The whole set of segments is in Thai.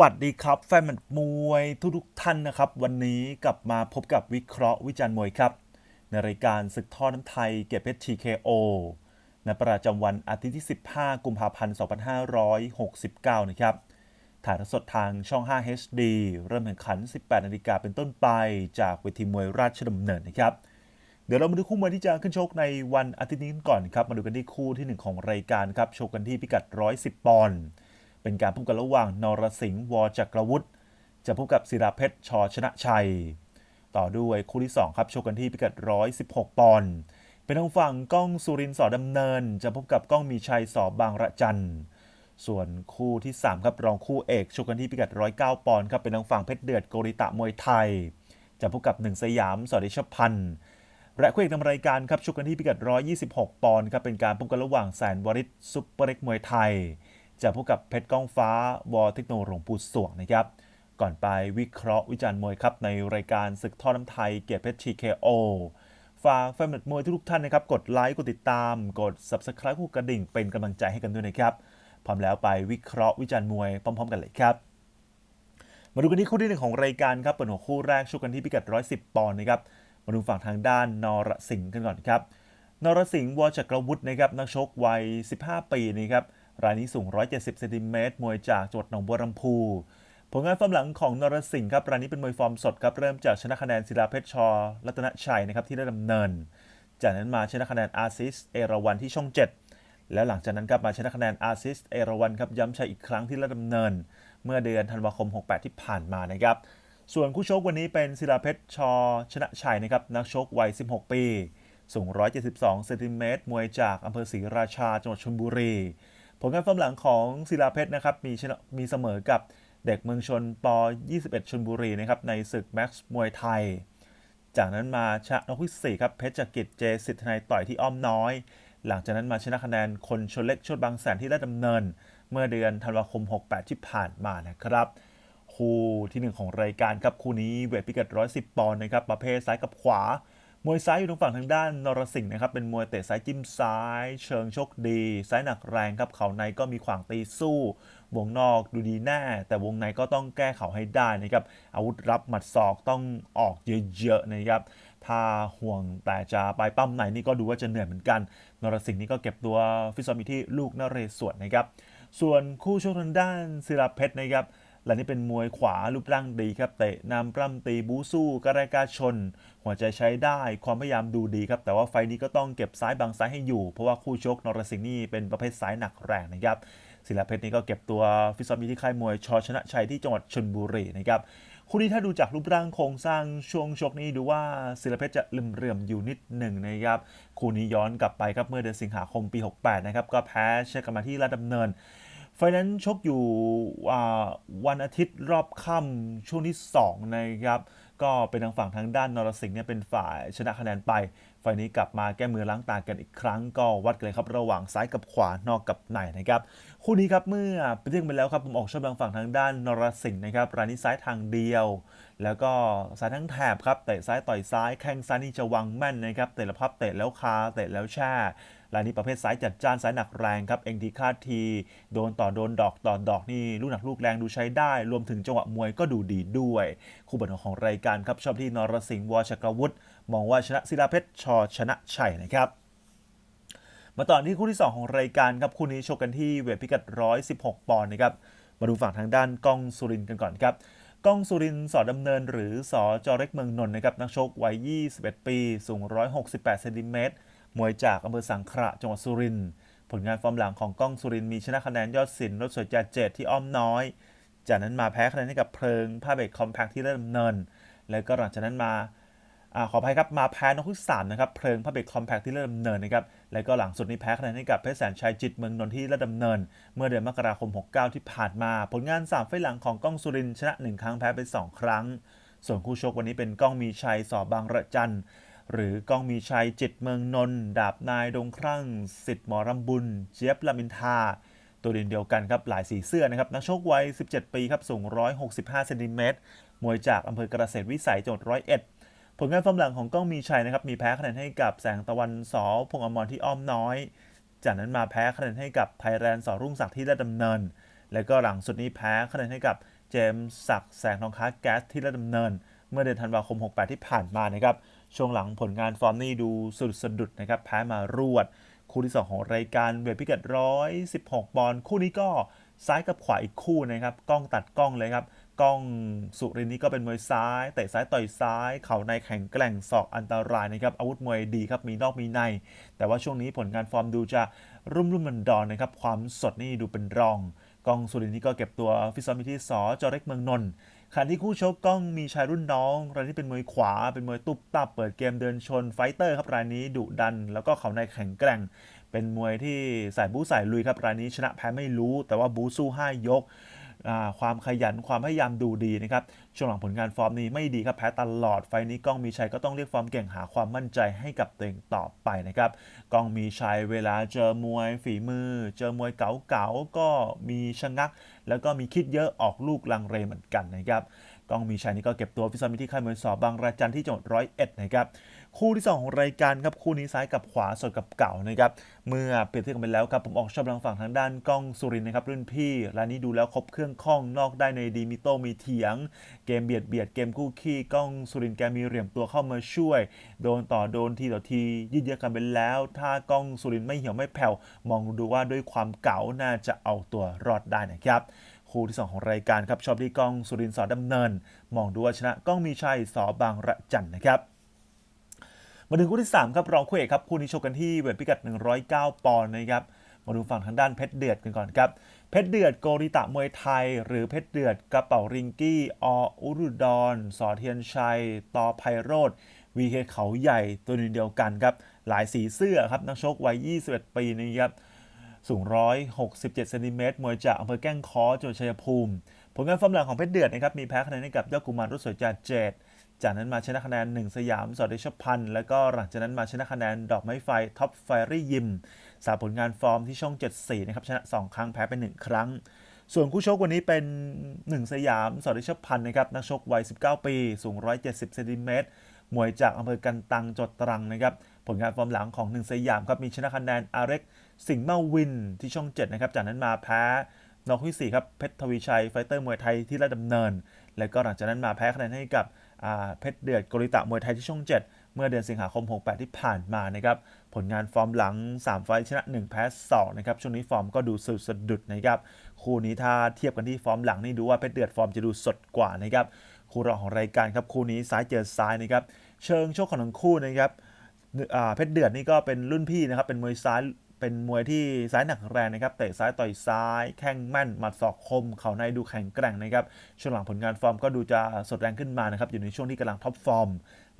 วัสดีครับแฟนมัดมวยทุกๆท่านนะครับ วันนี้กลับมาพบกับวิเคราะห์วิจารณ์มวยครับ ในรายการศึกท่อน้ำไทยเก็บเพชร TKO ในประจำวันอาทิตย์ที่ 15 กุมภาพันธ์ 2569 นะครับ ถ่ายทอดสดทางช่อง 5 HD เริ่มแข่งขัน 18 นาฬิกาเป็นต้นไปจากเวทีมวยราชดำเนินนะครับ เดี๋ยวเรามาดูคู่มวยที่จะขึ้นชกในวันอาทิตย์นี้ก่อนครับ มาดูกันที่คู่ที่ 1 ของรายการครับ ชกกันที่พิกัด 110 ปอนด์ เป็นการพบกันระหว่างนรสิงห์วอจักรวุฒิจะพบกับศิราเพชรชอชนะชัย ต่อด้วยคู่ที่ 2 ครับชกกันที่พิกัด 116 ปอนด์เป็นทางฝั่งก้องสุรินทร์สอดำเนิน จะพบกับก้องมีชัยสอบบางระจันส่วนคู่ที่ 3 ครับรองคู่เอกชกกันที่พิกัด 109 ปอนด์ครับเป็นทางฝั่งเพชรเดือดโกริตะมวยไทย จะพบกับหนึ่งสยามสอดิชพันธ์และคู่เอกนำรายการครับชกกันที่พิกัด 126 ปอนด์ครับเป็นการพบกันระหว่างแสนวริศซุปเปอร์เล็กมวยไทย จะพบกับเพชรก้องฟ้าวอเทคโนโลงปูสวงนะครับ ก่อนไปวิเคราะห์วิจารณ์มวยครับ ในรายการศึกท่อน้ำไทยเกียรติเพชร TKO ฝากแฟนมวยทุกท่านนะครับ กดไลค์กดติดตาม กด Subscribe คู่กระดิ่งเป็นกำลังใจให้กันด้วยนะครับ พร้อมแล้วไปวิเคราะห์วิจารณ์มวยพร้อม ๆ กันเลยครับมาดูกันที่คู่ที่หนึ่งของรายการครับเปิดหัวคู่แรกชกกันที่พิกัด 110 ปอนด์นะครับมาดูฝั่งทางด้านนรสิงห์กันก่อนครับนรสิงห์วอจักรวุฒินะครับนักชกวัย 15 ปีนะครับ รายนี้สูง 170เซนติเมตรมวยจากจังหวัดหนองบัวลำพูผลงานฟอร์มหลังของนรสิงห์ครับรายนี้เป็นมวยฟอร์มสดครับเริ่มจากชนะคะแนนศิลาเพชรชอรัตนชัยนะครับที่ได้ดำเนิน จากนั้นมาชนะคะแนนอาซิสเอราวันที่ช่อง 7 แล้วหลังจากนั้นครับมาชนะคะแนนอาซิสเอราวันครับย้ำชัยอีกครั้งที่ได้ดำเนิน เมื่อเดือนธันวาคม 68 ที่ผ่านมานะครับส่วนคู่ชกวันนี้เป็นศิลาเพชรชอชนะชัยนะครับนักชกวัย 16 ปี สูง 172 เซนติเมตรมวยจากอำเภอศรีราชาจังหวัดชลบุรี ผลงานฟอร์มหลังของศิลาเพชรนะครับมีชนะมีเสมอกับเด็กเมืองชนป 21ชลบุรีนะครับในศึกแม็กซ์มวยไทย จากนั้นมาชนะนกที่4ครับเพชรจักริดเจสิทธนายต่อยที่อ้อมน้อย หลังจากนั้นมาชนะคะแนนคนชนเล็กชดบางแสนที่ได้ดำเนิน เมื่อเดือนธันวาคม 68 ที่ผ่านมานะครับ คู่ทีหนึ่1 ของรายการครับคู่นี้เวทพิกัด 110 ปอนด์นะครับประเภทซ้ายกับขวา มวยซ้ายอยู่ตรงฝั่งทางด้านนรสิงห์นะครับ เป็นมวยเตะซ้ายจิ้มซ้าย เชิงชกดี ซ้ายหนักแรงครับ เข่าในก็มีขวางตีสู้ วงนอกดูดีแน่ แต่วงในก็ต้องแก้เข่าให้ได้นะครับ อาวุธรับหมัดศอกต้องออกเยอะๆนะครับ ถ้าห่วงแต่จะไปปั้มในนี่ก็ดูว่าจะเหนื่อยเหมือนกัน นรสิงห์นี่ก็เก็บตัวฟิตซ้อมอยู่ที่ลูกนเรศวรนะครับ ส่วนคู่ชกทางด้านศิลาเพชรนะครับ และนี่เป็นมวยขวารูปร่างดีครับเตะนำปล้ำตีบูสู้กระไรกาชน หัวใจใช้ได้ความพยายามดูดีครับแต่ว่าไฟนี้ก็ต้องเก็บซ้ายบางซ้ายให้อยู่ เพราะว่าคู่ชกนรสิงห์นี่เป็นประเภทซ้ายหนักแรงนะครับศิลาเพชรนี่ก็เก็บตัวฟิซอมอยู่ที่ค่ายมวยชอชนะชัยที่จังหวัดชลบุรีนะครับคู่นี้ถ้าดูจากรูปร่างโครงสร้างช่วงชกนี้ดูว่าศิลาเพชรจะลืมเรื่อมอยู่นิดหนึ่งนะครับคู่นี้ย้อนกลับไปครับเมื่อเดือนสิงหาคมปี 68 นะครับก็แพ้เชกมาที่ราชดำเนิน ไฟนั้นชกอยู่วันอาทิตย์รอบค่ำช่วงที่ 2 นะครับ ก็เป็นทางฝั่งทางด้านนรสิงห์เนี่ยเป็นฝ่ายชนะคะแนนไป ไฟนี้กลับมาแก้มือล้างตากันอีกครั้ง ก็วัดกันเลยครับระหว่างซ้ายกับขวานอกกับในนะครับคู่นี้ครับเมื่อไปเรื่องไปแล้วครับผมออกชอบทางฝั่งทางด้านนรสิงห์นะครับรายนี้ซ้ายทางเดียว แล้วก็ซ้ายทั้งแถบครับเตะซ้ายต่อยซ้ายแข้งซ้ายนี่จะวางแม่นนะครับเตะล้วพับเตะแล้วคาเตะแล้วแช่ รายนี้ประเภทซ้ายจัดจ้านซ้ายหนักแรงครับเองทีคาดที โดนต่อโดนดอกต่อดอกนี่ลูกหนักลูกแรงดูใช้ได้ รวมถึงจังหวะมวยก็ดูดีด้วย คู่บันของรายการครับชอบที่นรสิงห์วชกรวุฒิมองว่าชนะศิลาเพชรชอชนะชัยนะครับมาต่อที่คู่ที่ 2 ของรายการครับคู่นี้ชกกันที่เวทพิกัด 116 ปอนด์นะครับมาดูฝั่งทางด้านก้องสุรินกันก่อนครับก้องสุรินสอดำเนินหรือสอจอเล็กเมืองนนท์นะครับนักชกวัย 21 ปี สูง 168 เซนติเมตร มวยจากอำเภอสังขละจังหวัดสุรินทร์ผลงานฟอร์มหลังของก้องสุรินทร์มีชนะคะแนนยอดสินรถสวยจ่าเจดที่อ้อมน้อย จากนั้นมาแพ้คะแนนให้กับเพลิงผ้าเบรกคอมแพคที่ได้ดำเนิน แล้วก็หลังจากนั้นมาอขออภัยครับมาแพ้นกที่สามนะครับเพลิงพระเบรกคอมแพคที่เริ่มดำเนินนะครับแล้วก็หลังสุดนี้แพ้คะแนนให้กับเพชรแสนชัยจิตเมืองนนท์ที่เริ่มดำเนิน เมื่อเดือนมกราคม 69 ที่ผ่านมา ผลงาน3ไฟหลังของก้องสุรินทร์ชนะ 1 ครั้งแพ้ไป 2 ครั้ง ส่วนคู่ชกวันนี้เป็นก้องมีชัยสอบบางระจัน หรือก้องมีชัยจิตเมืองนนท์ดาบนายดงครั่งสิทธิ์หมอรำบุญ เจี๊ยบลามินทา ตัวเด่นเดียวกันครับ หลายสีเสื้อนะครับ นักชกวัย 17 ปีครับ สูง 165เซนติเมตรมวยจากอำเภอกระเกษตรวิสัยจังหวัดร้อยเอ็ดผลงานฟอร์มหลังของก้องมีชัยนะครับ มีแพ้คะแนนให้กับแสงตะวันสอพงอมรที่อ้อมน้อย จากนั้นมาแพ้คะแนนให้กับไทยแลนด์สอรุ่งศักดิ์ที่ได้ดำเนิน แล้วก็หลังสุดนี้แพ้คะแนนให้กับเจมส์ศักดิ์แสงทองค้าแก๊สที่ราชดำเนิน เมื่อเดือนธันวาคม 68 ที่ผ่านมานะครับ ช่วงหลังผลงานฟอร์มนี่ดูสะดุดสะดุดนะครับแพ้มารวด คู่ที่ 2 ของรายการเวทพิกัด116ปอนด์คู่นี้ก็ซ้ายกับขวาอีกคู่นะครับกล้องตัดกล้องเลยครับกล้องสุรินทร์นี่ก็เป็นมวยซ้ายเตะซ้ายต่อยซ้าย เข่าในแข็งแกร่งศอกอันตรายนะครับอาวุธมวยดีครับมีนอกมีใน แต่ว่าช่วงนี้ผลงานฟอร์มดูจะรุ่มรุ่มมันดอนนะครับความสดนี่ดูเป็นรองกล้องสุรินทร์นี่ก็เก็บตัวฟิซ้อมอยู่ที่สจอเร็กเมืองนนท์ ขณะที่คู่ชกกล้องมีชายรุ่นน้องรายนี้เป็นมวยขวา เป็นมวยตุบตับ เปิดเกมเดินชนไฟเตอร์ครับรายนี้ดุดัน แล้วก็เขาในแข็งแกร่ง เป็นมวยที่สายบู๊สายลุยครับรายนี้ชนะแพ้ไม่รู้ แต่ว่าบู๊สู้5ยก ความขยันความพยายามดูดีนะครับช่วงหลังผลงานฟอร์มนี้ไม่ดีครับแพ้ตลอดไฟนี้ก้องมีชัยก็ต้องเรียกฟอร์มเก่งหาความมั่นใจให้กับตัวเองต่อไปนะครับก้องมีชัยเวลาเจอมวยฝีมือ เจอมวยเก๋าๆก็มีชะงัก แล้วก็มีคิดเยอะออกลูกลังเลเหมือนกันนะครับก้องมีชัยนี่ก็เก็บตัวฟิตซ้อมอยู่ที่ค่ายมวยสอบบางระจันที่จังหวัดร้อยเอ็ดนะครับ คู่ที่สองของรายการครับคู่นี้ซ้ายกับขวาสดกับเก่านะครับเมื่อเปรียบเทียบกันไปแล้วครับผมออกชอบทางฝั่งทางด้านก้องสุรินทร์นะครับรุ่นพี่รายนี้ดูแล้วครบเครื่องข้องนอกได้ในดีมิโตมีเถียง เกมเบียดเบียดเกมคู่ขี้ก้องสุรินทร์แกมีเหลี่ยมตัวเข้ามาช่วย โดนต่อโดนทีต่อทียืดเยื้อกันไปแล้ว ถ้าก้องสุรินทร์ไม่เหี่ยวไม่แผ่วมองดูว่าด้วยความเก๋าน่าจะเอาตัวรอดได้นะครับคู่ที่ 2 ของรายการครับชอบที่ก้องสุรินทร์สอดำเนิน มองดูว่าชนะก้องมีชัยสอบางระจันนะครับ มาถึงคู่ที่ 3 ครับรองคู่เอกครับคู่นี้ชกกันที่เวทพิกัด 109 ปอนด์นะครับมาดูฝั่งทางด้านเพชรเดือดกันก่อนครับเพชรเดือดโกริตะมวยไทย หรือเพชรเดือดกระเป๋าริงกี้ออุรุดรสอเทียนชัยต่อไพโรธวีเคเขาใหญ่ตัวนึงเดียวกันครับหลายสีเสื้อครับนักชกวัย 21 ปีนะครับสูง 167เซนติเมตรมวยจากอำเภอแก้งค้อจังหวัดชัยภูมิ ผลงานฟอร์มหลังของเพชรเดือดนะครับมีแพ้คะแนนให้กับยอดกุมารรุ่สวยจ่าเจด จากนั้นมาชนะคะแนน 1 สยามสอดเดชพันธ์แล้วก็หลังจากนั้นมาชนะคะแนนดอกไม้ไฟท็อปไฟรี่ยิมสาผลงานฟอร์มที่ช่อง 74 นะครับ ชนะ 2 ครั้งแพ้ไป 1 ครั้ง ส่วนคู่ชกวันนี้เป็น 1 สยามสอดเดชพันธ์นะครับ นักชกวัย 19 ปี สูง 170 เซนติเมตรมวยจากอำเภอกันตังจังหวัดตรังนะครับ ผลงานฟอร์มหลังของ 1 สยามครับมีชนะคะแนนอาเร็กสิงห์มาวินที่ช่อง 7 นะครับ จากนั้นมาแพ้นอกที่4ครับเพชรทวีชัยไฟเตอร์มวยไทยที่ราชดำเนิน แล้วก็หลังจากนั้นมาแพ้คะแนนให้กับ เพชรเดือดโกริตะมวยไทยที่ช่อง 7 เมื่อเดือนสิงหาคม 68 ที่ผ่านมานะครับผลงานฟอร์มหลัง 3 ไฟชนะ 1 แพ้2นะครับช่วงนี้ฟอร์มก็ดูสดุดสะดุดนะครับคู่นี้ถ้าเทียบกันที่ฟอร์มหลังนี่ดูว่าเพชรเดือดฟอร์มจะดูสดกว่านะครับคู่รองของรายการครับคู่นี้ซ้ายเจอซ้ายนะครับเชิงโชคของทั้งคู่นะครับเพชรเดือดนี่ก็เป็นรุ่นพี่นะครับเป็นมวยซ้าย เป็นมวยที่ซ้ายหนักแรงนะครับ เตะซ้ายต่อยซ้าย แข้งแม่น หมัดศอกคม เข่าในดูแข็งแกร่งนะครับ ช่วงหลังผลงานฟอร์มก็ดูจะสดแรงขึ้นมานะครับ อยู่ในช่วงที่กำลังท็อปฟอร์ม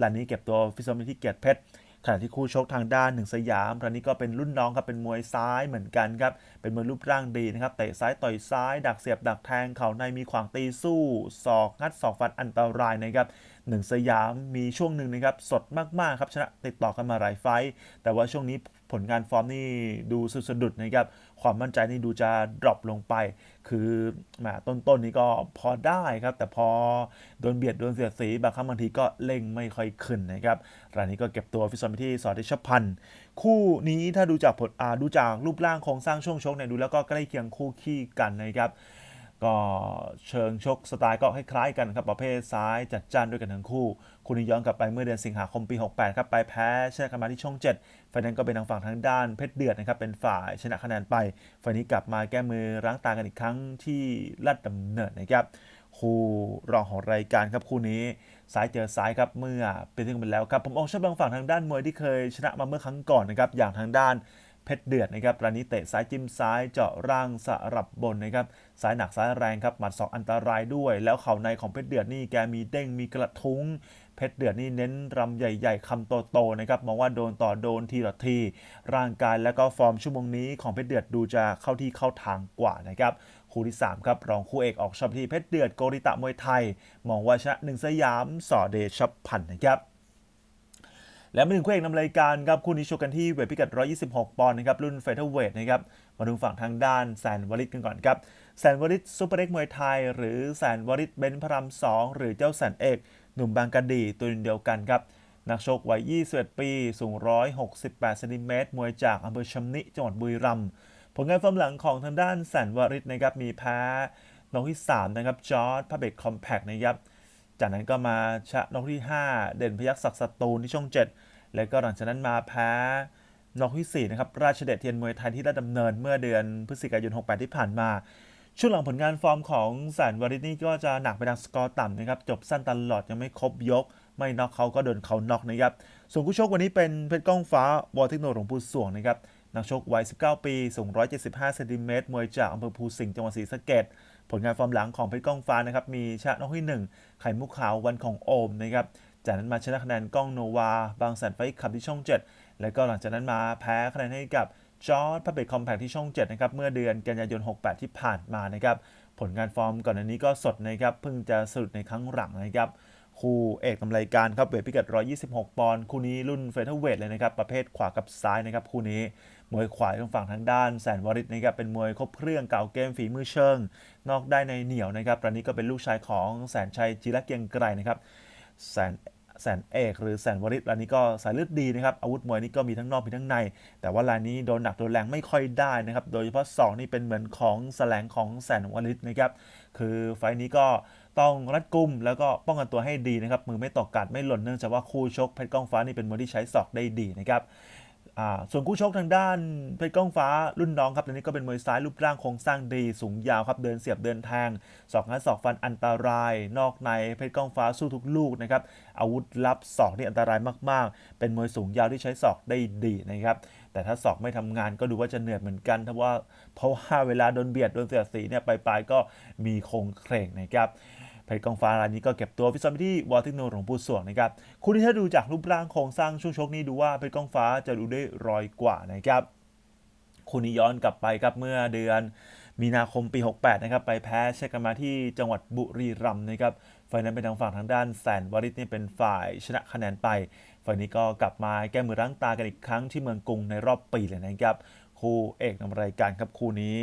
รายนี้เก็บตัวฟิตซ้อมอยู่ที่เกียรติเพชร ขณะที่คู่ชกทางด้านหนึ่งสยามรายนี้ก็เป็นรุ่นน้องครับ เป็นมวยซ้ายเหมือนกันครับ เป็นมวยรูปร่างดีนะครับ เตะซ้ายต่อยซ้าย ดักเสียบดักแทง เข่าในมีขวางตีสู้ ศอกงัดศอกฟันอันตรายนะครับหนึ่งสยามมีช่วงหนึ่งนะครับสดมากๆครับชนะติดต่อกันมาหลายไฟต์แต่ว่าช่วงนี้ ผลงานฟอร์มนี่ดูสุดสะดุดนะครับ ความมั่นใจนี่ดูจะดรอปลงไป คือแหมต้นๆนี้ก็พอได้ครับ แต่พอโดนเบียดโดนเสียดสีบางครั้งบางทีก็เล่งไม่ค่อยขึ้นนะครับรายนี้ก็เก็บตัวฟิตซ้อมที่สอเดชพันธ์คู่นี้ถ้าดูจากผลดูจากรูปร่างโครงสร้างช่วงชกเนี่ยดูแล้วก็ใกล้เคียงคู่ขี้กันนะครับ ก็เชิงชกสไตล์ก็คล้ายๆกันครับประเภทซ้ายจัดจ้านด้วยกันทั้งคู่ คุณนี้ย้อนกลับไปเมื่อเดือนสิงหาคมปี 68 ครับ ไปแพ้ชนะคะมาที่ช่อง 7 ไฟนั้นก็เป็นทางฝั่งทางด้านเพชรเดือดนะครับ เป็นฝ่ายชนะคะแนนไป ไฟนี้กลับมาแก้มือร้างตากันอีกครั้งที่ลาดดำเนินนะครับคู่รองของรายการครับคู่นี้ซ้ายเจอซ้ายครับเมื่อเป็นที่กันไปแล้วครับผมออกชอบบางฝั่งทางด้านมวยที่เคยชนะมาเมื่อครั้งก่อนนะครับอย่างทางด้าน เพชรเดือดนะครับรายนี้เตะซ้ายจิ้มซ้ายเจาะร่างสลับบนนะครับซ้ายหนักซ้ายแรงครับหมัดศอกอันตรายด้วย แล้วเข่าในของเพชรเดือดนี่แกมีเด้งมีกระทุ้งเพชรเดือดนี่เน้นรำใหญ่ ๆคำโตๆนะครับมองว่าโดนต่อโดนทีต่อที ร่างกายแล้วก็ฟอร์มชั่วโมงนี้ของเพชรเดือดดูจะเข้าที่เข้าทางกว่านะครับคู่ที่ 3 ครับ รองคู่เอกออกชอบที่เพชรเดือดโกริตะมวยไทย มองว่าชนะหนึ่งสยามสอเดชพันธ์นะครับ และมาถึงคู่เอกนำรายการครับคู่นี้ชกกันที่เวทพิกัด 126 ปอนด์นะครับรุ่นเฟเธอร์เวทนะครับมาดูฝั่งทางด้านแสนวริศกันก่อนครับแสนวริศซูเปอร์เอ็กมวยไทย หรือแสนวริศเบนพระรามสองหรือเจ้าแสนเอกหนุ่มบางกะดีตัวเดียวกันครับนักชกวัย 21 ปี สูง 168เซนติเมตรมวยจากอำเภอชำนิ จังหวัดบุรีรัมย์ผลงานฟอร์มหลังของทางด้านแสนวริศนะครับมีแพ้น็อกที่3นะครับจอร์ดพาเบกคอมแพกนะครับ จากนั้นก็มาชะนกที่ 5 เด่นพยักศักดิ์สตูที่ช่อง 7 แล้วก็หลังจากนั้นมาแพ้นกที่4นะครับราชเดชเทียนมวยไทยที่ได้ดำเนินเมื่อเดือนพฤศจิกายน 68 ที่ผ่านมา ช่วงหลังผลงานฟอร์มของแสนวริศนี่ก็จะหนักไปทางสกอร์ต่ำนะครับจบสั้นตลอดยังไม่ครบยก ไม่น็อกเขาก็โดนเขาน็อกนะครับส่วนคู่ชกวันนี้เป็นเพชรก้องฟ้าวอเทคโนหลวงปู่สวงนะครับนักชกวัย 19 ปีสูง 175 เซนติเมตรมวยจากอำเภอภูสิงห์จังหวัดศรีสะเกษ ผลงานฟอร์มหลังของเพชรก้องฟ้านะครับมีชนะนอกที่ 1 ไข่มุกขาววันของโอมนะครับจากนั้นมาชนะคะแนนก้องโนวา บางแสนไฟขับที่ช่อง 7 แล้วก็หลังจากนั้นมาแพ้คะแนนให้กับจอร์ดพับเบิลคอมแพคที่ช่อง7นะครับเมื่อเดือนกันยายน 68 ที่ผ่านมานะครับผลงานฟอร์มก่อนอันนี้ก็สดนะครับเพิ่งจะสรุปในครั้งหลังนะครับคู่เอกนำรายการครับเวทพิกัด 126 ปอนด์คู่นี้รุ่นเฟเธอร์เวทเลยนะครับประเภทขวากับซ้ายนะครับคู่นี้ มวยขวาทางฝั่งทางด้านแสนวริศนะครับเป็นมวยครบเครื่องเก่าเกมฝีมือเชิง นอกได้ในเหนียวนะครับตอนนี้ก็เป็นลูกชายของแสนชัยจิระเกียงไกรนะครับแสนแสนเอกหรือแสนวริศรายนี้ก็สายเลือดดีนะครับอาวุธมวยนี่ก็มีทั้งนอกมีทั้งใน แต่ว่ารายนี้โดนหนักโดนแรงไม่ค่อยได้นะครับโดยเฉพาะศอกนี่เป็นเหมือนของแสลงของแสนวริศนะครับคือไฟนี้ก็ต้องรัดกุมแล้วก็ป้องกันตัวให้ดีนะครับมือไม่ตกกัดไม่หล่นเนื่องจากว่าคู่ชกเพชรก้องฟ้านี่เป็นมวยที่ใช้ศอกได้ดีนะครับ ส่วนคู่ชกทางด้านเพชรก้องฟ้ารุ่นน้องครับตอนนี้ก็เป็นมวยซ้ายรูปร่างโครงสร้างดีสูงยาวครับเดินเสียบเดินแทงศอกงัดศอกฟันอันตราย นอกในเพชรก้องฟ้าสู้ทุกลูกนะครับอาวุธลับศอกนี่อันตรายมาก ๆ เป็นมวยสูงยาวที่ใช้ศอกได้ดีนะครับแต่ถ้าศอกไม่ทำงานก็ดูว่าจะเหนื่อยเหมือนกันเพราะว่าเพราะว่าเวลาโดนเบียดโดนเสียดสีเนี่ยปลายๆก็มีโครงเคร่งนะครับ เพชรกองฟ้ารายนี้ก็เก็บตัวฟิตซ้อมที่วอลติโนหลวงปู่สวงนะครับคู่นี้ถ้าดูจากรูปร่างโครงสร้างช่วงชกนี้ดูว่าเพชรกองฟ้าจะดูได้รอยกว่านะครับคู่นี้ย้อนกลับไปครับเมื่อเดือนมีนาคมปี 68 นะครับ ไปแพ้เชกันมาที่จังหวัดบุรีรัมย์นะครับไฟล์นั้นเป็นทางฝั่งทางด้านแสนวริศนี่เป็นฝ่ายชนะคะแนนไปไฟล์นี้ก็กลับมาแก้มือล้างตากันอีกครั้งที่เมืองกรุงในรอบปีเลยนะครับ คู่เอกนำรายการครับคู่นี้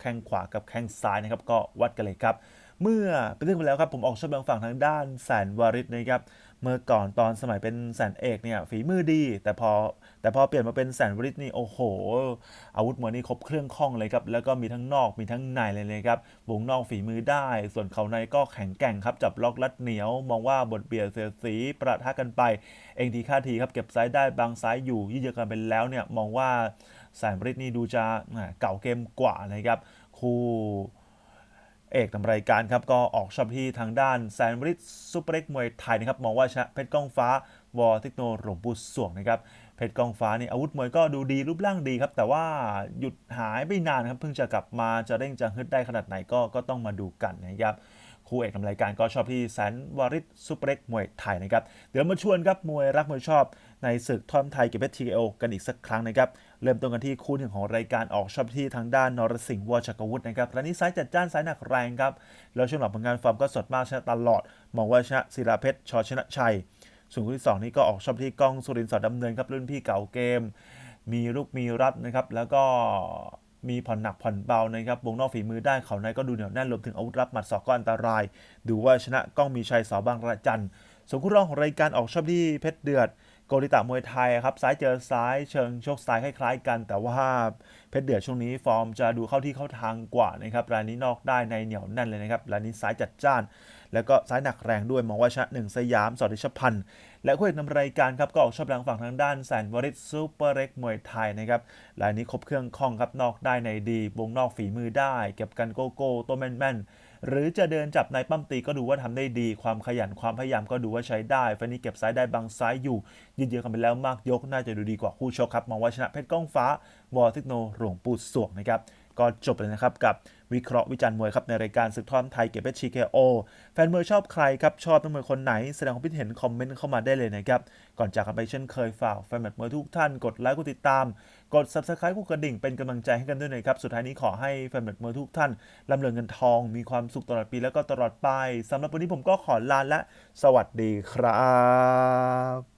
แข้งขวากับแข้งซ้ายนะครับ ก็วัดกันเลยครับ เมื่อเป็นเรื่องไปแล้วครับผมออกชอบบางฝั่งทางด้านแสนวาริศนะครับเมื่อก่อนตอนสมัยเป็นแสนเอกเนี่ยฝีมือดี แต่พอแต่พอเปลี่ยนมาเป็นแสนวริศนี่โอ้โห อาวุธมวยนี่ครบเครื่องคล่องเลยครับแล้วก็มีทั้งนอกมีทั้งในเลยเลยครับวงนอกฝีมือได้ ส่วนเขาในก็แข็งแกร่งครับจับล็อกลัดเหนียว มองว่าบทเบียดเสียสีประทะกันไป เองทีค่าทีครับเก็บซ้ายได้บางซ้ายอยู่ยี่เยอกันไปแล้วเนี่ยมองว่าแสนวริศนี่ดูจะเก่าเกมกว่านะครับคู่ เอกนำรายการครับก็ออกชอบที่ทางด้านแซนบริดซูเปอร์เล็กมวยไทยนะครับมองว่าชนะเพชรก้องฟ้าวอเทคโนหลวงปู่สวงนะครับเพชรก้องฟ้านี่อาวุธมวยก็ดูดีรูปร่างดีครับ แต่ว่าหยุดหายไปนานครับเพิ่งจะกลับมาจะเร่งจะฮึดได้ขนาดไหนก็ก็ต้องมาดูกันนะครับคู่เอกนำรายการก็ชอบที่แสนวาริศซูเปอร์เล็กมวยไทยนะครับ เดี๋ยวมาชวนครับมวยรักมวยชอบในศึกทอมไทยเก็บเพชรทีเอกันอีกสักครั้งนะครับ เริ่มต้นกันที่คู่หนึ่งของรายการออกชอบที่ทางด้านนรสิงห์วอจักวุฒินะครับรายนี้ซ้ายจัดจ้านซ้ายหนักแรงครับแล้วช่วงหลังผลงานฟอร์มก็สดมากชนะตลอด มองว่าชนะศิลาเพชรชอชนะชัย ส่วนคู่ที่สองนี้ก็ออกชอบที่กล้องสุรินทร์สอดดำเนินครับรุ่นพี่เก่าเกม มีลูกมีรับนะครับ แล้วก็มีผ่อนหนักผ่อนเบานะครับ วงนอกฝีมือได้เขาในก็ดูเหนียวแน่นรวมถึงอาวุธรับหมัดศอกก็อันตราย ดูว่าชนะกล้องมีชัยสอบางระจันส่วนคู่รองของรายการออกชอบที่เพชรเดือด กริตะมวยไทยครับซ้ายเจอซ้ายเชิงโชคซ้ายคล้ายๆกัน แต่ว่าเพชรเดือดช่วงนี้ฟอร์มจะดูเข้าที่เข้าทางกว่านะครับรายนี้นอกได้ในเหนียวแน่นเลยนะครับรายนี้ซ้ายจัดจ้าน แล้วก็ซ้ายหนักแรงด้วยมองว่าชนะหนึ่งสยามสอดิชพันธ์และคู่เอกนำรายการครับก็ออกชอบแรงฝั่งทางด้านแสนวริศซูเปอร์เร็กมวยไทยนะครับรายนี้ครบเครื่องคล่องครับนอกได้ในดีวงนอกฝีมือได้ เก็บกันโกโก้ตัวแม่นๆ หรือจะเดินจับในปั้มตีก็ดูว่าทำได้ดี ความขยันความพยายามก็ดูว่าใช้ได้ไฟนี้เก็บซ้ายได้บางซ้ายอยู่ยืดเยื้อกันไปแล้วมากยกน่าจะดูดีกว่าคู่ชกครับมองว่าชนะเพชรก้องฟ้าวอลเทคโนหลวงปูดสวงนะครับ ก็จบเลยนะครับกับวิเคราะห์วิจารณ์มวยครับในรายการศึกทอมไทยเก็บเพชรชีเคโอแฟนมวยชอบใครครับ ชอบนักมวยคนไหน แสดงความคิดเห็นคอมเมนต์เข้ามาได้เลยนะครับ ก่อนจากกันไปเช่นเคยฝากแฟนมวยทุกท่านกดไลค์กดติดตาม กด subscribe กดกระดิ่งเป็นกำลังใจให้กันด้วยนะครับ สุดท้ายนี้ขอให้แฟนมวยทุกท่านร่ำเริญเงินทอง มีความสุขตลอดปีแล้วก็ตลอดไปสำหรับวันนี้ผมก็ขอลาและสวัสดีครับ